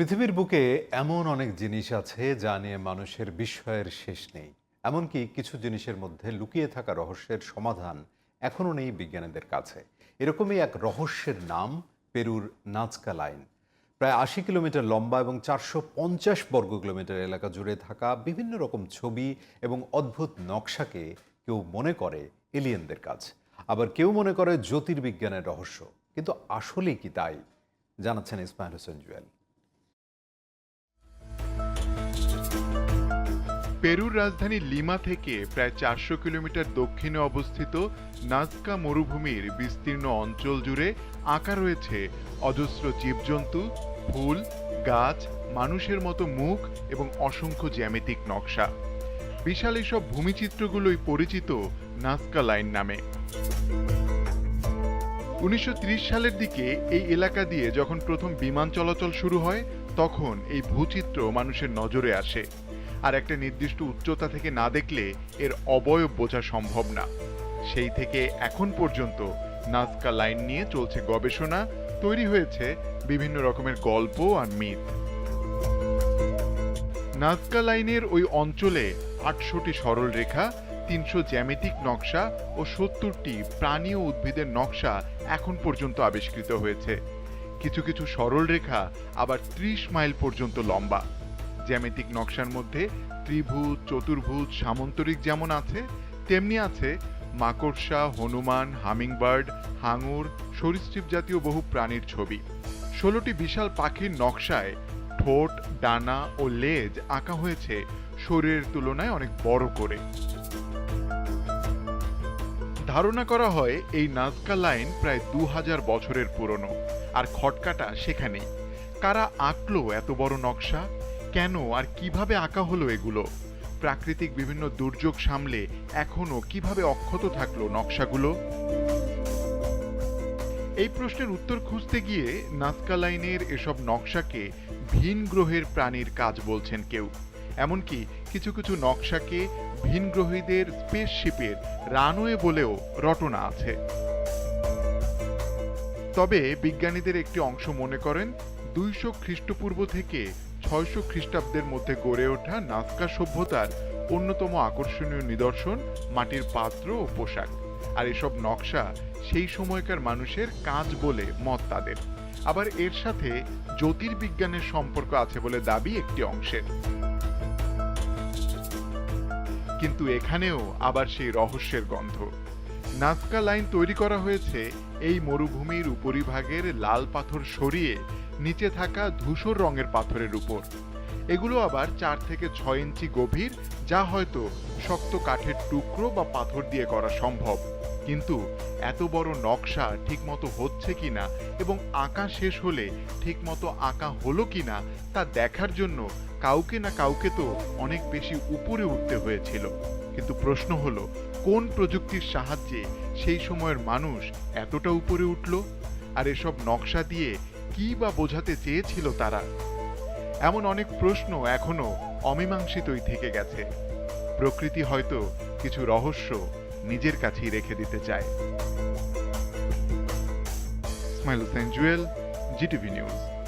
পৃথিবীর বুকে এমন অনেক জিনিস আছে যা নিয়ে মানুষের বিস্ময়ের শেষ নেই। এমনকি কিছু জিনিসের মধ্যে লুকিয়ে থাকা রহস্যের সমাধান এখনও নেই বিজ্ঞানীদের কাছে। এরকমই এক রহস্যের নাম পেরুর নাচকা লাইন। প্রায় আশি কিলোমিটার লম্বা এবং চারশো পঞ্চাশ বর্গ কিলোমিটার এলাকা জুড়ে থাকা বিভিন্ন রকম ছবি এবং অদ্ভুত নকশাকে কেউ মনে করে এলিয়েনদের কাজ। আবার কেউ মনে করে জ্যোতির্বিজ্ঞানের রহস্য। কিন্তু আসলেই কি তাই? জানাচ্ছেন ইসমাইল হোসেন জুয়েল। পেরুর রাজধানী লিমা থেকে প্রায় চারশো কিলোমিটার দক্ষিণে অবস্থিত নাজকা মরুভূমির বিস্তীর্ণ অঞ্চল জুড়ে আঁকা রয়েছে অজস্র জীবজন্তু, ফুল, গাছ, মানুষের মতো মুখ এবং অসংখ্য জ্যামিতিক নকশা। বিশাল এসব ভূমিচিত্রগুলোই পরিচিত নাজকা লাইন নামে। উনিশশো ত্রিশ সালের দিকে এই এলাকা দিয়ে যখন প্রথম বিমান চলাচল শুরু হয়, তখন এই ভূচিত্র মানুষের নজরে আসে। আর একটা নির্দিষ্ট উচ্চতা থেকে না দেখলে এর অবয়ব বোঝা সম্ভব না। সেই থেকে এখন পর্যন্ত নাজকা লাইন নিয়ে চলছে গবেষণা, তৈরি হয়েছে বিভিন্ন রকমের গল্প আর মিথ। নাজকা লাইনের ওই অঞ্চলে আটশোটি সরল রেখা, তিনশো জ্যামিতিক নকশা ও সত্তরটি প্রাণী ও উদ্ভিদের নকশা এখন পর্যন্ত আবিষ্কৃত হয়েছে। কিছু কিছু সরল রেখা আবার ত্রিশ মাইল পর্যন্ত লম্বা। জ্যামিতিক নকশার মধ্যে ত্রিভুজ, চতুর্ভুজ, সামন্তরিক যেমন আছে, তেমনি আছে মাকড়সা, হনুমান, হামিংবার্ড, হাঙর, সরীসৃপ জাতীয় বহু প্রাণীর ছবি। ষোলোটি বিশাল পাখির নকশায় ঠোঁট, ডানা ও লেজ আঁকা হয়েছে, শরীরের তুলনায় অনেক বড় করে। ধারণা করা হয় এই নাজকা লাইন প্রায় দু হাজার বছরের পুরনো, আর খটকাটা সেখানেই। কারা আঁকলো এত বড় নকশা? কেন আর কীভাবে আঁকা হলো এগুলো? প্রাকৃতিক বিভিন্ন দুর্যোগ সামলে এখনও কীভাবে অক্ষত থাকল নকশাগুলো? এই প্রশ্নের উত্তর খুঁজতে গিয়ে নাজকা লাইনের এসব নকশাকে ভিন গ্রহের প্রাণীর কাজ বলছেন কেউ। এমনকি কিছু কিছু নকশাকে ভিন গ্রহীদের স্পেসশিপের রানওয়ে বলেও রটনা আছে। তবে বিজ্ঞানীদের একটি অংশ মনে করেন, দুইশো খ্রিস্টপূর্ব থেকে ছয়শো খ্রিস্টাব্দের মধ্যে গড়ে ওঠা নাজকা সভ্যতার অন্যতম আকর্ষণীয় নিদর্শন মাটির পাত্র ও পোশাক। আর এসব নকশা সেই সময়কার মানুষের কাজ বলে মত তাদের। আবার এর সাথে জ্যোতির্বিজ্ঞানের সম্পর্ক আছে বলে দাবি একটি অংশের। কিন্তু এখানেও আবার সেই রহস্যের গন্ধ। নাস্কা লাইন তৈরি করা হয়েছে এই মরুভূমির উপরিভাগের লাল পাথর সরিয়ে নিচে থাকা ধূসর রঙের পাথরের উপর। এগুলো আবার চার থেকে ছয় ইঞ্চি গভীর, যা হয়তো শক্ত কাঠের টুকরো বা পাথর দিয়ে করা সম্ভব। কিন্তু এত বড় নকশা ঠিকমতো হচ্ছে কিনা এবং আঁকা শেষ হলে ঠিকমতো আঁকা হলো কিনা তা দেখার জন্য কাউকে না কাউকে তো অনেক বেশি উপরে উঠতে হয়েছিল। কিন্তু প্রশ্ন হলো, কোন প্রযুক্তির সাহায্যে সেই সময়ের মানুষ এতটা উপরে উঠল? আর এসব নকশা দিয়ে কি বা বোঝাতে চেয়েছিল তারা? এমন অনেক প্রশ্ন এখনও অমীমাংসিতই থেকে গেছে। প্রকৃতি হয়তো কিছু রহস্য নিজের কাছেই রেখে দিতে চায়। Ismail Hossain Jewel, GTV news.